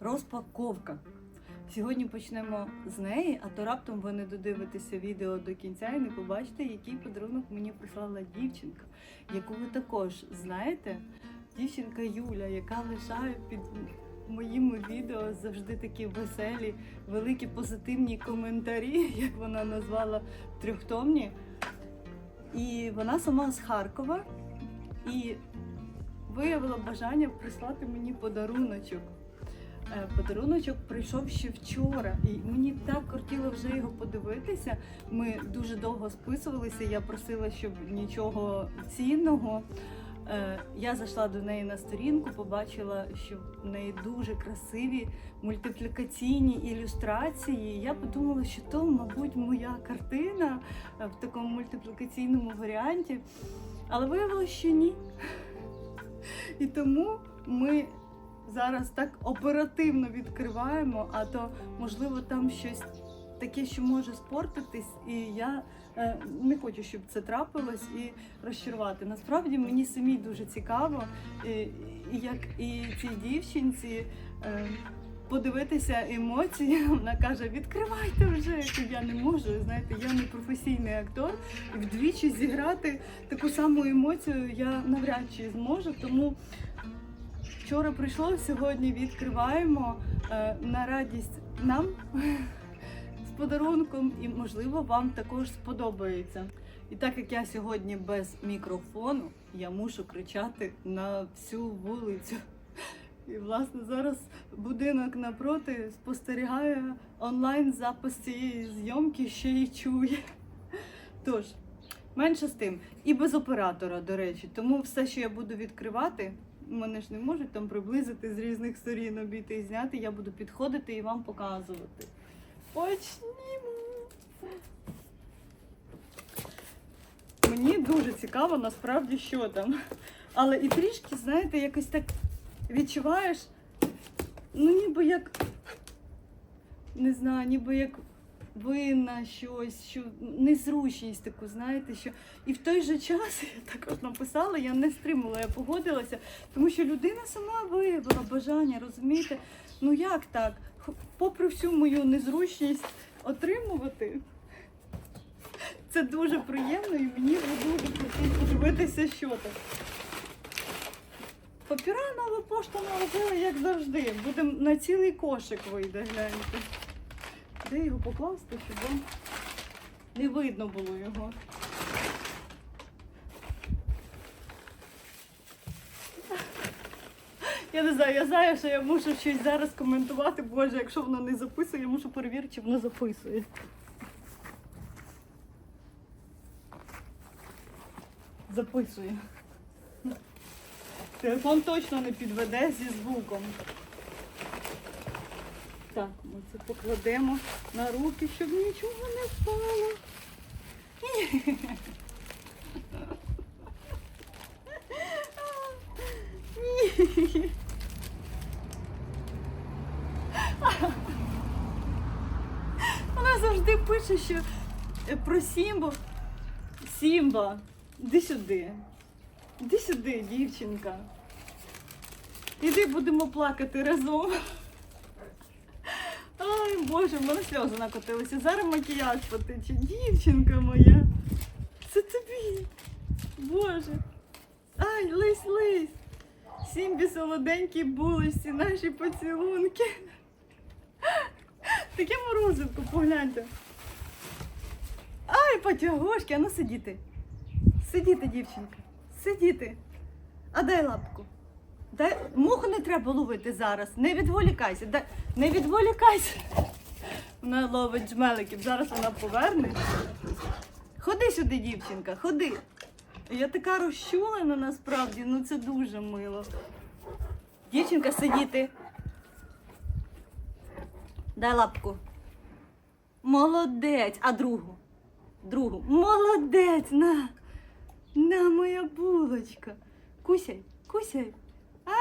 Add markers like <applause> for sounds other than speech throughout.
розпаковка. Сьогодні почнемо з неї, а то раптом ви не додивитеся відео до кінця і не побачите, який подарунок мені прислала дівчинка, яку ви також знаєте. Дівчинка Юля, яка лишає під моїми відео завжди такі веселі, великі позитивні коментарі, <laughs> як вона назвала трьохтомні. І вона сама з Харкова і виявила бажання прислати мені подаруночок. Е, Подаруночок прийшов ще вчора, і мені так хотіло вже його подивитися. Ми дуже довго списувалися. Я просила, щоб нічого цінного. Е, Я зайшла до неї на сторінку, побачила, що в неї дуже красиві мультиплікаційні ілюстрації. Я подумала, що то, мабуть, моя картина е, в такому мультиплікаційному варіанті. Але виявилося, що ні. І тому ми зараз так оперативно відкриваємо, а то можливо там щось таке, що може спортитись, і я е, не хочу, щоб це трапилось і розчарувати. Насправді мені самій дуже цікаво, і як і цій дівчинці. Е, Подивитися емоції, <laughs> вона каже: відкривайте вже. Я не можу. Знаєте, я не професійний актор, і вдвічі зіграти таку саму емоцію я навряд чи зможу. Тому Вчора прийшло, сьогодні відкриваємо е, на радість нам <laughs> з подарунком, і можливо вам також сподобається. І так як я сьогодні без мікрофону, я мушу кричати на всю вулицю. І власне зараз будинок напроти спостерігає онлайн запис цієї зйомки, ще й чує. Тож, менше з тим, і без оператора, до речі, тому все, що я буду відкривати, мене ж не можуть там приблизити з різних сторін обійти і зняти. Я буду підходити і вам показувати. Почнімо! Мені дуже цікаво насправді, що там. Але і трішки, знаєте, якось так відчуваєш, ну ніби як, не знаю, ніби як винна щось, що незручність таку, знаєте, що і в той же час <laughs> я також написала, я не стримала, я погодилася, тому що людина сама виявила бажання, розумієте? Ну як так? Попри всю мою незручність отримувати. <laughs> Це дуже приємно і мені дуже хотілося подивитися, що там. Папіра нова пошта наробила, як завжди. Будемо на цілий кошик вийде, гляньте. Де його покласти, щоб вам не видно було його. Я не знаю, я знаю, що я мушу щось зараз коментувати. Боже, якщо воно не записує, я мушу перевірити, чи воно записує. Записує. Телефон точно не підведе зі звуком. Так, ми це покладемо на руки, щоб нічого не впало. Вона завжди пише, що е, про Сімбу. Сімба, іди сюди. Іди сюди, дівчинка. Іди будемо плакати разом. Ай, Боже, в мене сльози накотилися. Зараз макіяж потече. Дівчинка моя. Це тобі. Боже. Ай, лись, лись. Сімбі солоденькі булочці, наші поцілунки. Таке морозивко, погляньте. Ай, потягушки, а ну сидіти. Сидіти, дівчинка. Сидіти. А дай лапку. Дай... Муху не треба ловити зараз. Не відволікайся. Дай... Не відволікайся. Вона ловить джмеликів. Зараз вона поверне. Ходи сюди, дівчинка, ходи. Я така розчулена насправді, ну це дуже мило. Дівчинка, сидіти. Дай лапку. Молодець. А другу? Другу. Молодець. На. На моя булочка. Кусяй, кусяй.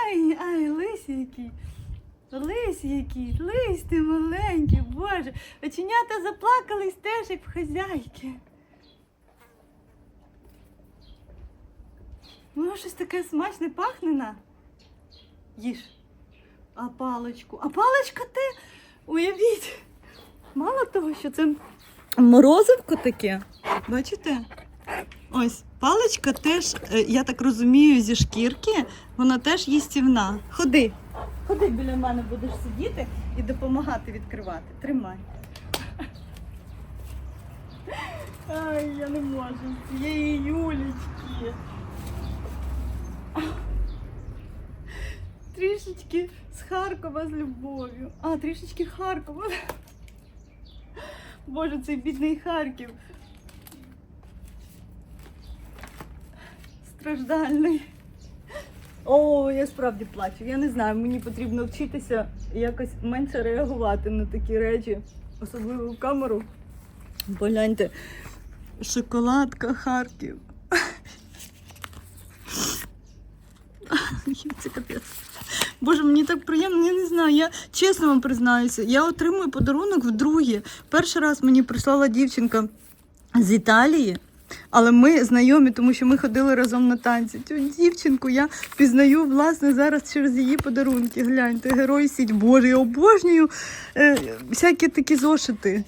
Ай, ай, лись який. Лись який, лись ти маленький, боже. Оченята заплакались теж, як в хазяйки. Воно щось таке смачне пахне на. Їж. А паличку? А паличка те, уявіть. Мало того, що це морозивко таке. Бачите? Ось паличка теж, е, я так розумію, зі шкірки, вона теж їстівна. Ходи. Ходи біля мене будеш сидіти і допомагати відкривати. Тримай. Ай, я не можу. Цієї Юлічки. Трішечки з Харкова з любов'ю. А, трішечки Харкова. Боже, цей бідний Харків. Страждальний. О, я справді плачу. Я не знаю, мені потрібно вчитися якось менше реагувати на такі речі, особливо в камеру. Погляньте, шоколадка Харків. Це. Боже, мені так приємно, я не знаю. Я чесно вам признаюся, я отримую подарунок вдруге. Перший раз мені прислала дівчинка з Італії, але ми знайомі, тому що ми ходили разом на танці. Цю дівчинку я пізнаю власне зараз через її подарунки. Гляньте, герой сіть. Боже, я обожнюю е, всякі такі зошити.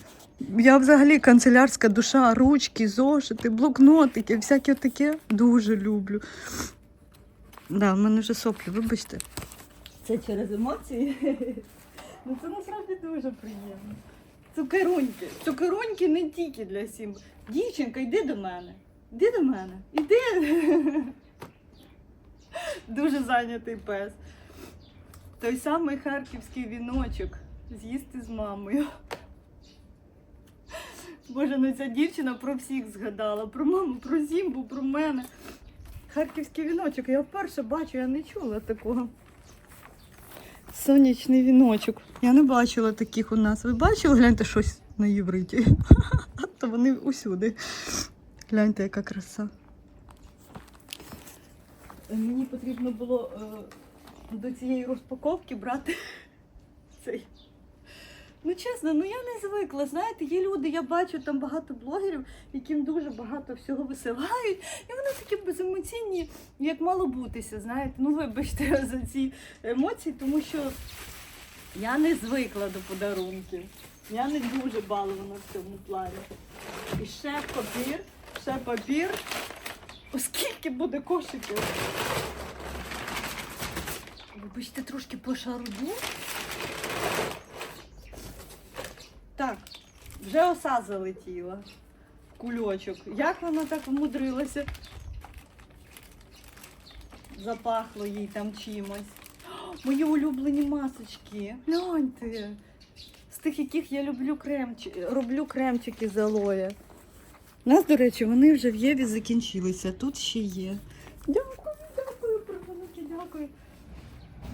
Я взагалі канцелярська душа, ручки, зошити, блокнотики, всяке таке дуже люблю. Да, в мене вже соплі, вибачте. Це через емоції. <laughs> Ну це насправді дуже приємно. Цукеруньки. Цукеруньки не тільки для сім. Дівчинка, йди до мене. Йди до мене. Іди. Дуже зайнятий пес. Той самий харківський віночок. З'їсти з мамою. Боже, ну ця дівчина про всіх згадала. Про маму, про Зімбу, про мене. Харківський віночок. Я вперше бачу, я не чула такого. Сонячний віночок. Я не бачила таких у нас. Ви бачили? Гляньте щось на євриті. <laughs> То вони усюди. Гляньте, яка краса. Мені потрібно було е, до цієї розпаковки брати <laughs> цей. Ну, чесно, ну я не звикла. Знаєте, є люди, я бачу там багато блогерів, яким дуже багато всього висилають, і вони такі беземоційні, як мало бутися. Знаєте, ну вибачте <laughs> за ці емоції, тому що я не звикла до подарунків. Я не дуже балована в цьому плані. І ще папір, ще папір. Оскільки буде кошиків? Вибачте, трошки пошаруду. Так, вже оса залетіла. в Кульочок. Як вона так вмудрилася? Запахло їй там чимось. О, <gasps> Мої улюблені масочки. Гляньте. З тих, яких я люблю кремчики, роблю кремчики з алоє. У нас, до речі, вони вже в Єві закінчилися. Тут ще є. Дякую, дякую, припинки, дякую.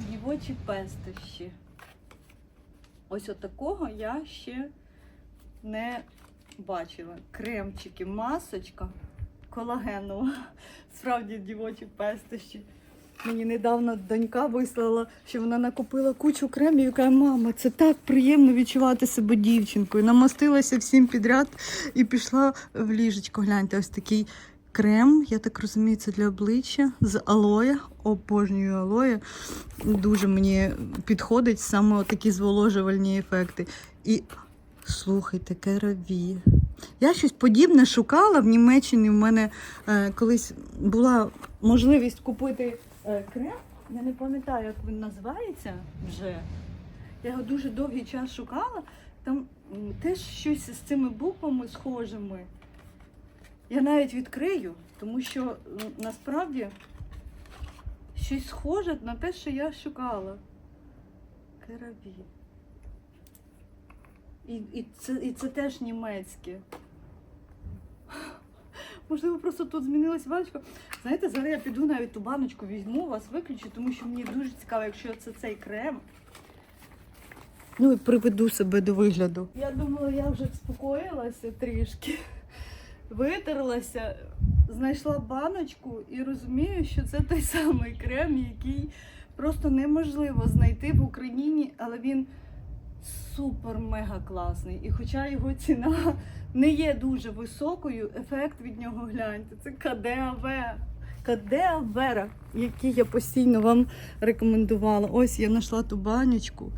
Дівочі пестощі. Ось отакого я ще не бачила. Кремчики, масочка колагенова. Справді дівочі пестощі. Мені недавно донька вислала, що вона накупила кучу кремів і каже, мама, це так приємно відчувати себе дівчинкою. Намастилася всім підряд і пішла в ліжечко. Гляньте, ось такий крем, я так розумію, це для обличчя з алоє. Обожнюю алоє. Дуже мені підходить саме такі зволожувальні ефекти. І слухайте, кераві. Я щось подібне шукала в Німеччині. У мене е, колись була можливість купити е, крем. Я не пам'ятаю, як він називається вже. Я його дуже довгий час шукала. Там теж щось з цими буквами схожими. Я навіть відкрию, тому що насправді щось схоже на те, що я шукала. Кераві. І, і, це, і це теж німецьке. Можливо, просто тут змінилась баночка. Знаєте, зараз я піду навіть ту баночку візьму, вас виключу, тому що мені дуже цікаво, якщо це цей крем. Ну і приведу себе до вигляду. Я думала, я вже вспокоїлася трішки, витерлася, знайшла баночку і розумію, що це той самий крем, який просто неможливо знайти в Україні, але він супер-мега класний. І хоча його ціна не є дуже високою, ефект від нього гляньте. Це КДАВ. Кадеа який я постійно вам рекомендувала. Ось я знайшла ту баночку.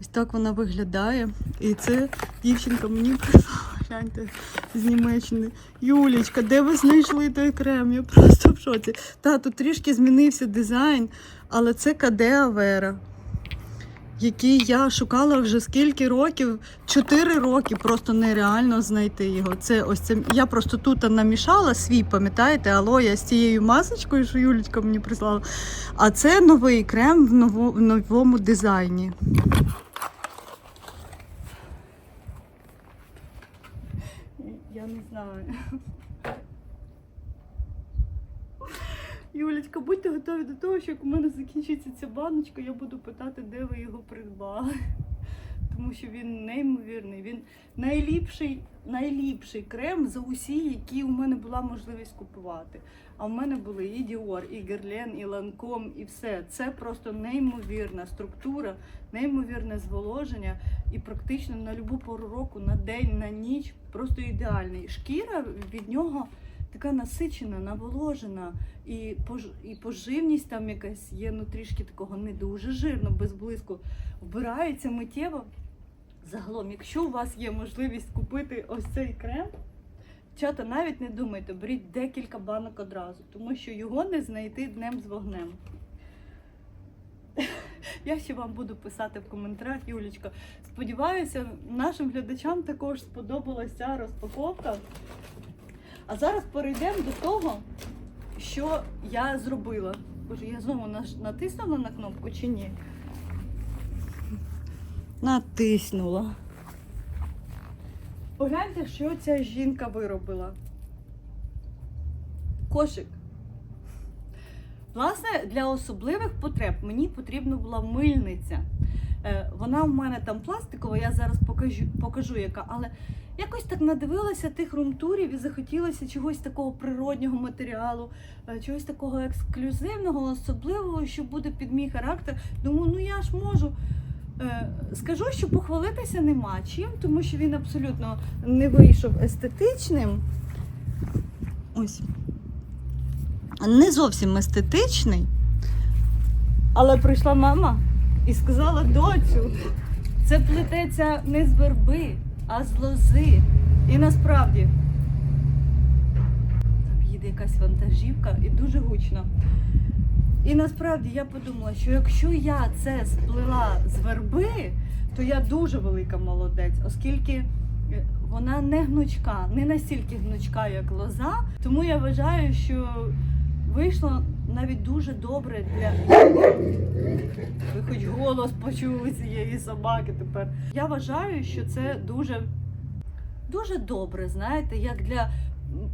Ось так вона виглядає. І це дівчинка мені <laughs> прислала, гляньте, з Німеччини. Юлічка, де ви знайшли той крем? Я просто в шоці. Та, тут трішки змінився дизайн, але це Кадеа Вера, який я шукала вже скільки років? Чотири роки просто нереально знайти його. Це ось це. Я просто тут намішала свій, пам'ятаєте, алоя з цією масочкою, що Юлічка мені прислала. А це новий крем в, ново- в новому дизайні. Я не знаю. Юлечка, будьте готові до того, що як у мене закінчиться ця баночка, я буду питати, де ви його придбали. Тому що він неймовірний. Він найліпший, найліпший крем за усі, які у мене була можливість купувати. А в мене були і Dior, і Guerlain, і Lancome, і все. Це просто неймовірна структура, неймовірне зволоження і практично на любу пору року, на день, на ніч просто ідеальний. Шкіра від нього така насичена, наволожена, і, пож... і поживність там якась є, ну трішки такого не дуже жирно, без блиску. Вбирається миттєво. Загалом, якщо у вас є можливість купити ось цей крем, чата навіть не думайте, беріть декілька банок одразу, тому що його не знайти днем з вогнем. Я ще вам буду писати в коментарях, Юлічка. Сподіваюся, нашим глядачам також сподобалася розпаковка. А зараз перейдемо до того, що я зробила. Боже, я знову натиснула на кнопку чи ні? Натиснула. Погляньте, що ця жінка виробила. Кошик. Власне, для особливих потреб мені потрібна була мильниця. Е, Вона в мене там пластикова, я зараз покажу, покажу яка, але якось так надивилася тих румтурів і захотілося чогось такого природнього матеріалу, е, чогось такого ексклюзивного, особливого, що буде під мій характер. Думаю, ну я ж можу. Е, Скажу, що похвалитися нема чим, тому що він абсолютно не вийшов естетичним. Ось. Не зовсім естетичний. Але прийшла мама і сказала: доцю, це плететься не з верби, а з лози. І насправді там їде якась вантажівка і дуже гучно. І насправді я подумала, що якщо я це сплела з верби, то я дуже велика молодець, оскільки е, вона не гнучка, не настільки гнучка, як лоза. Тому я вважаю, що вийшло навіть дуже добре для. Ви хоч голос почули цієї собаки тепер. Я вважаю, що це дуже, дуже добре, знаєте, як для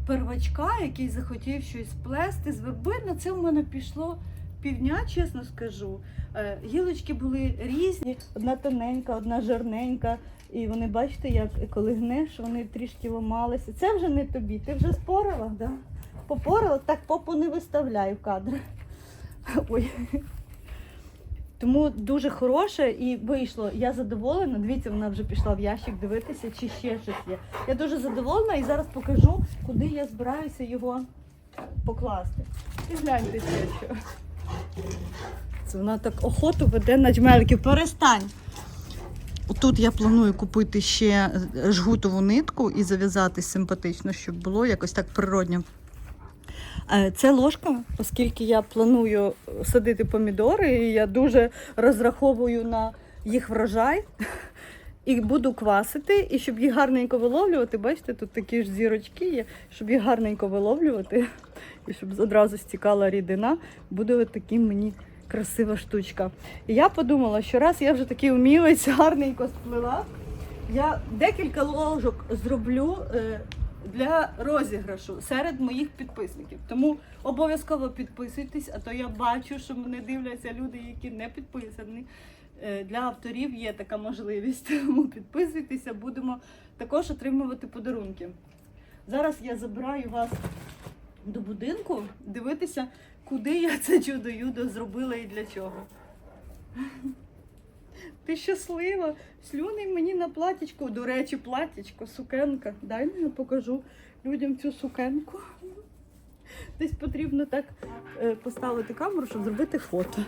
первачка, який захотів щось сплести з верби, на це в мене пішло півдня, чесно скажу. Е, Гілочки були різні, одна тоненька, одна жирненька. І вони, бачите, як коли гнеш, вони трішки ламалися. Це вже не тобі. Ти вже спорила, да? Попорила, так попу не виставляй в кадр. Ой. Тому дуже хороше і вийшло. Я задоволена. Дивіться, вона вже пішла в ящик дивитися, чи ще щось є. Я дуже задоволена і зараз покажу, куди я збираюся його покласти. І гляньте ще що. Це вона так охоту веде на джмелики. Перестань. Тут я планую купити ще жгутову нитку і зав'язати симпатично, щоб було якось так природньо. Е, Це ложка, оскільки я планую садити помідори, і я дуже розраховую на їх врожай. І буду квасити, і щоб їх гарненько виловлювати, бачите, тут такі ж зірочки є, щоб їх гарненько виловлювати, і щоб одразу стікала рідина, буде от такий мені красива штучка. І я подумала, що раз я вже такий умілець <laughs> гарненько сплела, я декілька ложок зроблю е, для розіграшу серед моїх підписників. Тому обов'язково підписуйтесь, а то я бачу, що мене дивляться люди, які не підписані. Е, Для авторів є така можливість. <laughs> Тому підписуйтеся, будемо також отримувати подарунки. Зараз я забираю вас до будинку дивитися, куди я це чудо-юдо зробила і для чого. Ти щаслива? Слюни мені на платічко. До речі, платічко, сукенка. Дай я покажу людям цю сукенку. Десь потрібно так е, поставити камеру, щоб зробити фото.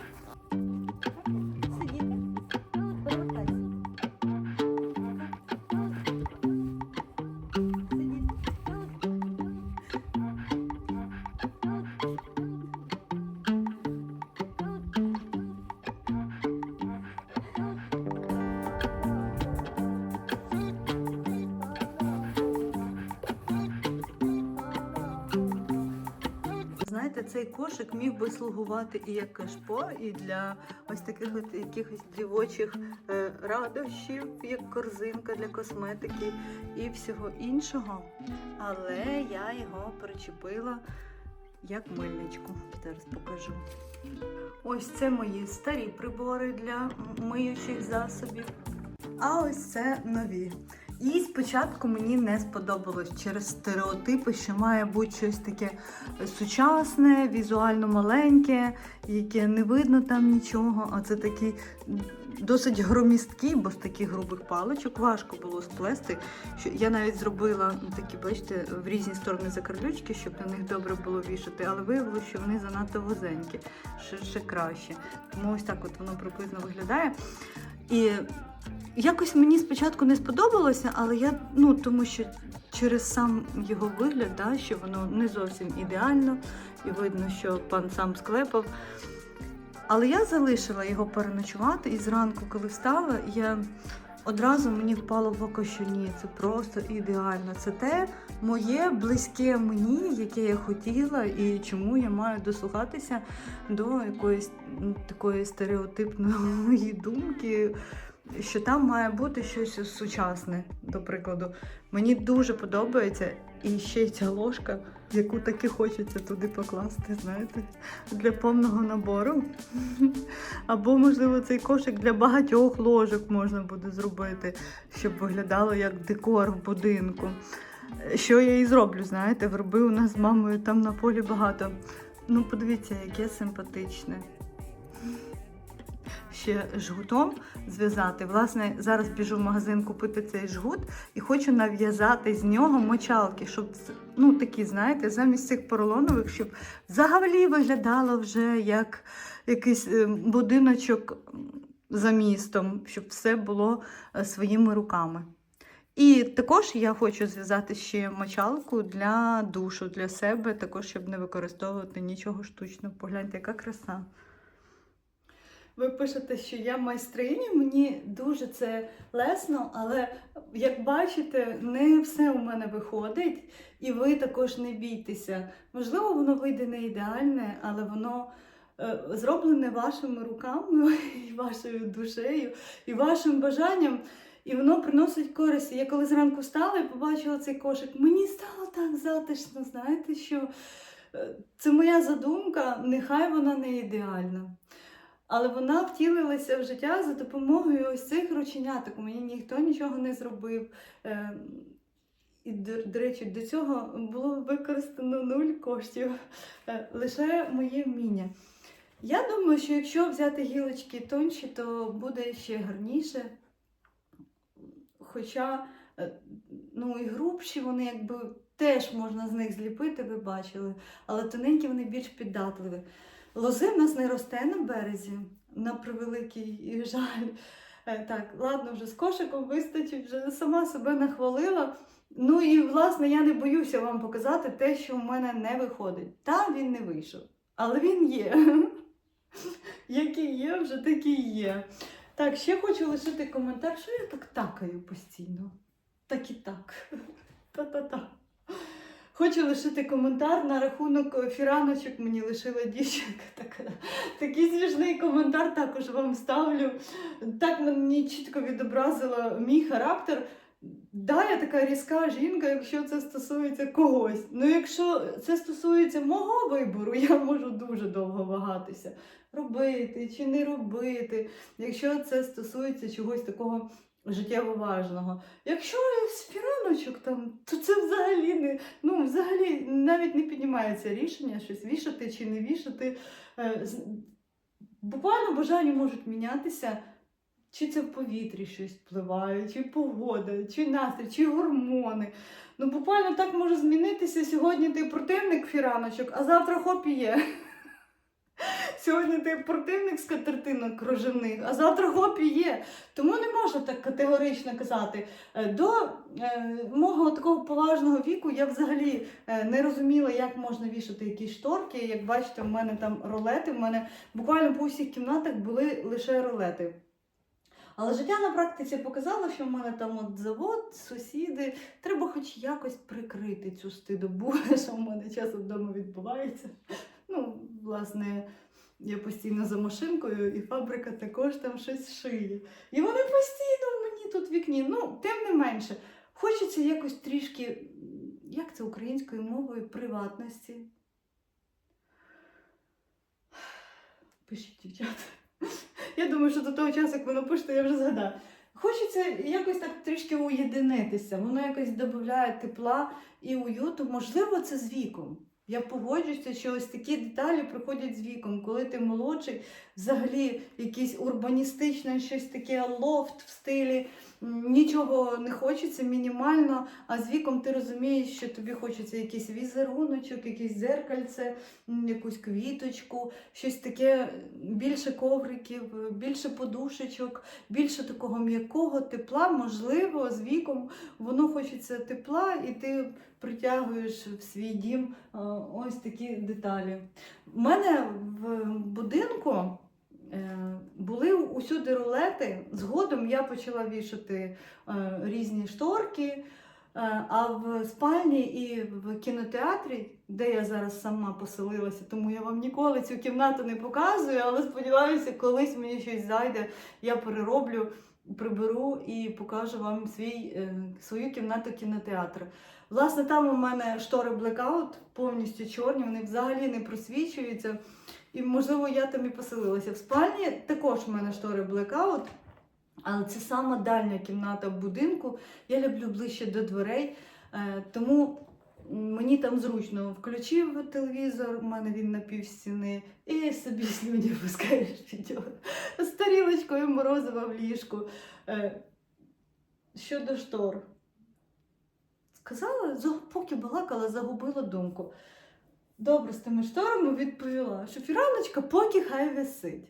Знаєте, цей кошик міг би слугувати і як кашпо, і для ось таких от якихось дівочих е, радощів, як корзинка для косметики і всього іншого. Але я його причепила як мильничку. Зараз покажу. Ось це мої старі прибори для миючих засобів. А ось це нові. І спочатку мені не сподобалось через стереотипи, що має бути щось таке сучасне, візуально маленьке, яке не видно там нічого. А це такий досить громісткий, бо з таких грубих паличок важко було сплести. Що я навіть зробила такі, бачите, в різні сторони закарлючки, щоб на них добре було вішати, але виявилося, що вони занадто вузенькі, ще, ще краще. Тому ось так от воно приблизно виглядає. І якось мені спочатку не сподобалося, але я, ну тому що через сам його вигляд, да, що воно не зовсім ідеально, і видно, що пан сам склепав. Але я залишила його переночувати, і зранку, коли встала, я одразу мені впало в око, що ні, це просто ідеально. Це те моє близьке мені, яке я хотіла, і чому я маю дослухатися до якоїсь такої стереотипної <laughs> думки що там має бути щось сучасне, до прикладу. Мені дуже подобається і ще й ця ложка, яку таки хочеться туди покласти, знаєте, для повного набору. Або, можливо, цей кошик для багатьох ложок можна буде зробити, щоб виглядало як декор в будинку. Що я і зроблю, знаєте, верби у нас з мамою там на полі багато. Ну, подивіться, яке симпатичне ще жгутом зв'язати. Власне, зараз біжу в магазин купити цей жгут і хочу нав'язати з нього мочалки, щоб ну такі, знаєте, замість цих поролонових, щоб взагалі виглядало вже як якийсь е, будиночок за містом, щоб все було е, своїми руками. І також я хочу зв'язати ще мочалку для душу, для себе, також щоб не використовувати нічого штучного. Погляньте, яка краса. Ви пишете, що я майстриня, мені дуже це лесно, але як бачите, не все у мене виходить, і ви також не бійтеся. Можливо, воно вийде не ідеальне, але воно е, зроблене вашими руками, <laughs> і вашою душею, і вашим бажанням. І воно приносить користь. Я коли зранку встала і побачила цей кошик, мені стало так затишно, знаєте, що е, це моя задумка, нехай вона не ідеальна. Але вона втілилася в життя за допомогою ось цих рученяток. Мені ніхто нічого не зробив. Е, І, до, речі, до цього було використано нуль коштів, Е, лише моє вміння. Я думаю, що якщо взяти гілочки тонші, то буде ще гарніше. Хоча, е, ну і грубші, вони якби теж можна з них зліпити, ви бачили, але тоненькі вони більш піддатливі. Лози в нас не росте на березі, на превеликий жаль. Е, Так, ладно, вже з кошиком вистачить, вже сама себе нахвалила. Ну і власне я не боюся вам показати те, що в мене не виходить. Та він не вийшов, але він є. <laughs> Який є, вже такий є. Так, ще хочу лишити коментар, що я так такаю постійно. Так і так. <laughs> Та-та-та. Хочу лишити коментар на рахунок фіраночок. Мені лишила дівчинка. <laughs> Така. Такий смішний коментар також вам ставлю. Так мені чітко відобразила мій характер. Да, я така різка жінка, якщо це стосується когось. Ну, якщо це стосується мого вибору, я можу дуже довго вагатися. Робити чи не робити, якщо це стосується чогось такого життєво важного. Якщо з фіраночок там, то це взагалі не ну, взагалі навіть не піднімається рішення щось вішати чи не вішати. Е, Буквально бажання можуть мінятися. чи це в повітрі щось впливає, чи погода, чи настрій, чи гормони. Ну, буквально так може змінитися. Сьогодні ти противник фіраночок, а завтра хоп і є. Сьогодні ти противник скатертинок кружевних, а завтра хоп і є. Тому не можна так категорично казати. Е, До е, мого такого поважного віку я взагалі е, не розуміла, як можна вішати якісь шторки. Як бачите, в мене там ролети, в мене буквально по усіх кімнатах були лише ролети. Але життя на практиці показало, що в мене там от завод, сусіди, треба хоч якось прикрити цю стидобу, <laughs> що в мене часом вдома відбувається. Ну, власне, я постійно за машинкою, і фабрика також там щось шиє. І вони постійно в мені тут в вікні. Ну, тим не менше, хочеться якось трішки, як це українською мовою, приватності. Пишіть, дівчата. Я думаю, що до того часу, як ви напишете, я вже згадаю. Хочеться якось так трішки уєдинитися, воно якось додає тепла і уюту. Можливо, це з віком. Я погоджуюся, що ось такі деталі приходять з віком, коли ти молодший, взагалі якийсь урбаністичне, щось таке лофт в стилі, нічого не хочеться мінімально, а з віком ти розумієш, що тобі хочеться якийсь візеруночок, якесь дзеркальце, якусь квіточку, щось таке більше ковриків, більше подушечок, більше такого м'якого тепла. Можливо, з віком воно хочеться тепла, і ти притягуєш в свій дім е, ось такі деталі. У мене в будинку е, були усюди рулети. Згодом я почала вішати е, різні шторки. А в спальні і в кінотеатрі, де я зараз сама поселилася, тому я вам ніколи цю кімнату не показую, але сподіваюся, колись мені щось зайде, я перероблю, приберу і покажу вам свій, е, свою кімнату кінотеатру. Власне, там у мене штори Blackout повністю чорні, вони взагалі не просвічуються. І, можливо, я там і поселилася. В спальні також у мене штори Blackout, але це сама дальня кімната в будинку. Я люблю ближче до дверей, е, тому мені там зручно. Включив телевізор, у мене він на півстіни, і собі слюні пускаєш відео з тарілочкою морозива в ліжку. Е, Щодо штор. Сказала, поки балакала, загубила думку. Добре, з тими шторами відповіла, що фіраночка поки хай висить.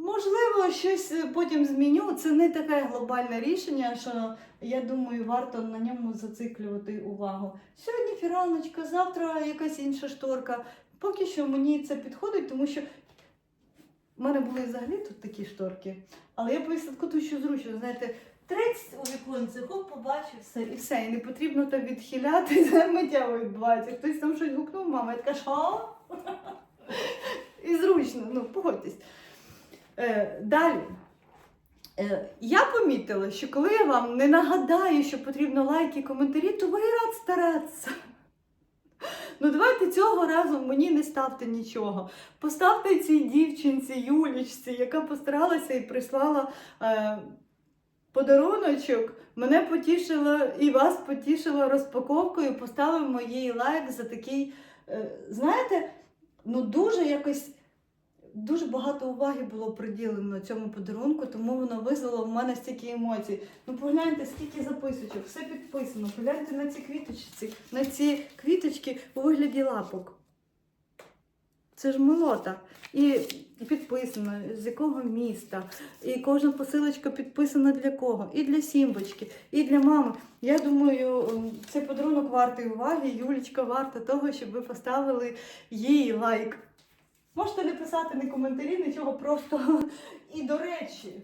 Можливо, щось е, потім зміню. Це не таке глобальне рішення, що я думаю, варто на ньому зациклювати увагу. Сьогодні фіраночка, завтра якась інша шторка. Поки що мені це підходить, тому що в мене були взагалі тут такі шторки. Але я повісила таку, що зручно, знаєте, трець у віконце, хоп, побачив все, і все. І не потрібно там відхиляти, <laughs> це миттєво відбувається. Хтось там щось гукнув, мама, я така, що? <laughs> І зручно, ну, погодьтесь. Е, далі. Е, я помітила, що коли я вам не нагадаю, що потрібно лайки і коментарі, то ви рад старатися. Ну, давайте цього разу мені не ставте нічого. Поставте цій дівчинці, Юлічці, яка постаралася і прислала е, подаруночок. Мене потішило і вас потішило розпаковкою. Поставимо їй лайк за такий, е, знаєте, ну дуже якось. Дуже багато уваги було приділено цьому подарунку, тому воно визвало в мене стільки емоцій. Ну погляньте, скільки записочок, все підписано. Погляньте на ці квіточки, на ці квіточки у вигляді лапок. Це ж милота. І підписано, з якого міста. І кожна посилочка підписана для кого. І для Сімбочки, і для мами. Я думаю, цей подарунок вартий уваги. Юлічка варта того, щоб ви поставили їй лайк. Можете не писати ні коментарі, нічого просто. <laughs> І до речі,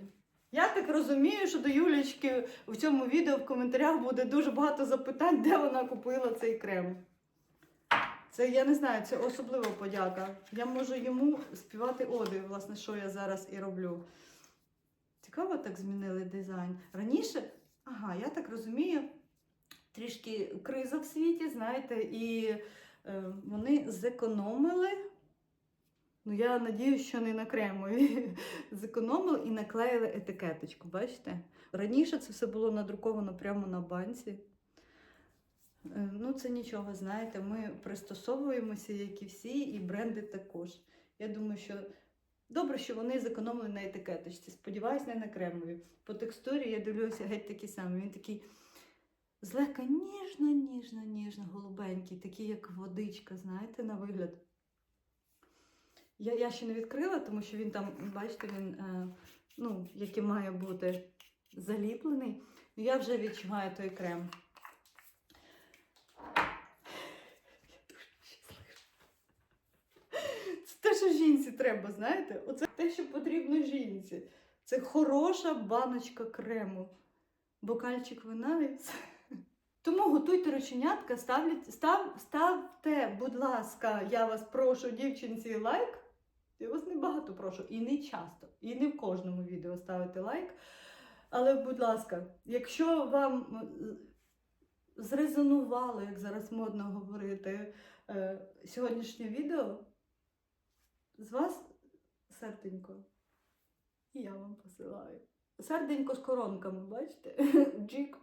я так розумію, що до Юлічки в цьому відео в коментарях буде дуже багато запитань, де вона купила цей крем. Це я не знаю, це особлива подяка. Я можу йому співати оди, власне, що я зараз і роблю. Цікаво так змінили дизайн. Раніше, ага, я так розумію, трішки криза в світі, знаєте, і е, вони зекономили. Ну, я надію, що не на кремові. <laughs> Зекономили і наклеїли етикеточку, бачите? Раніше це все було надруковано прямо на банці. Е, Ну, це нічого, знаєте, ми пристосовуємося, як і всі, і бренди також. Я думаю, що Добре, що вони зекономили на етикеточці. Сподіваюсь, не на кремові. По текстурі я дивлюся геть такий самий. Він такий злегка ніжно, ніжно, ніжно, голубенький, такий, як водичка, знаєте, на вигляд. Я, я ще не відкрила, тому що він там, бачите, він, е, ну, який має бути заліплений. Ну, Я вже відчуваю той крем. Це те, що жінці треба, знаєте? Оце те, що потрібно жінці. Це хороша баночка крему. Бокальчик вина і. Тому готуйте рученятка, ставлять, став, ставте, будь ласка, я вас прошу, дівчинці, лайк. Я вас не багато прошу, і не часто, і не в кожному відео ставити лайк. Але, будь ласка, якщо вам зрезонувало, як зараз модно говорити, е, сьогоднішнє відео, з вас серденько. І я вам посилаю. Серденько з коронками, бачите? <laughs> Джик.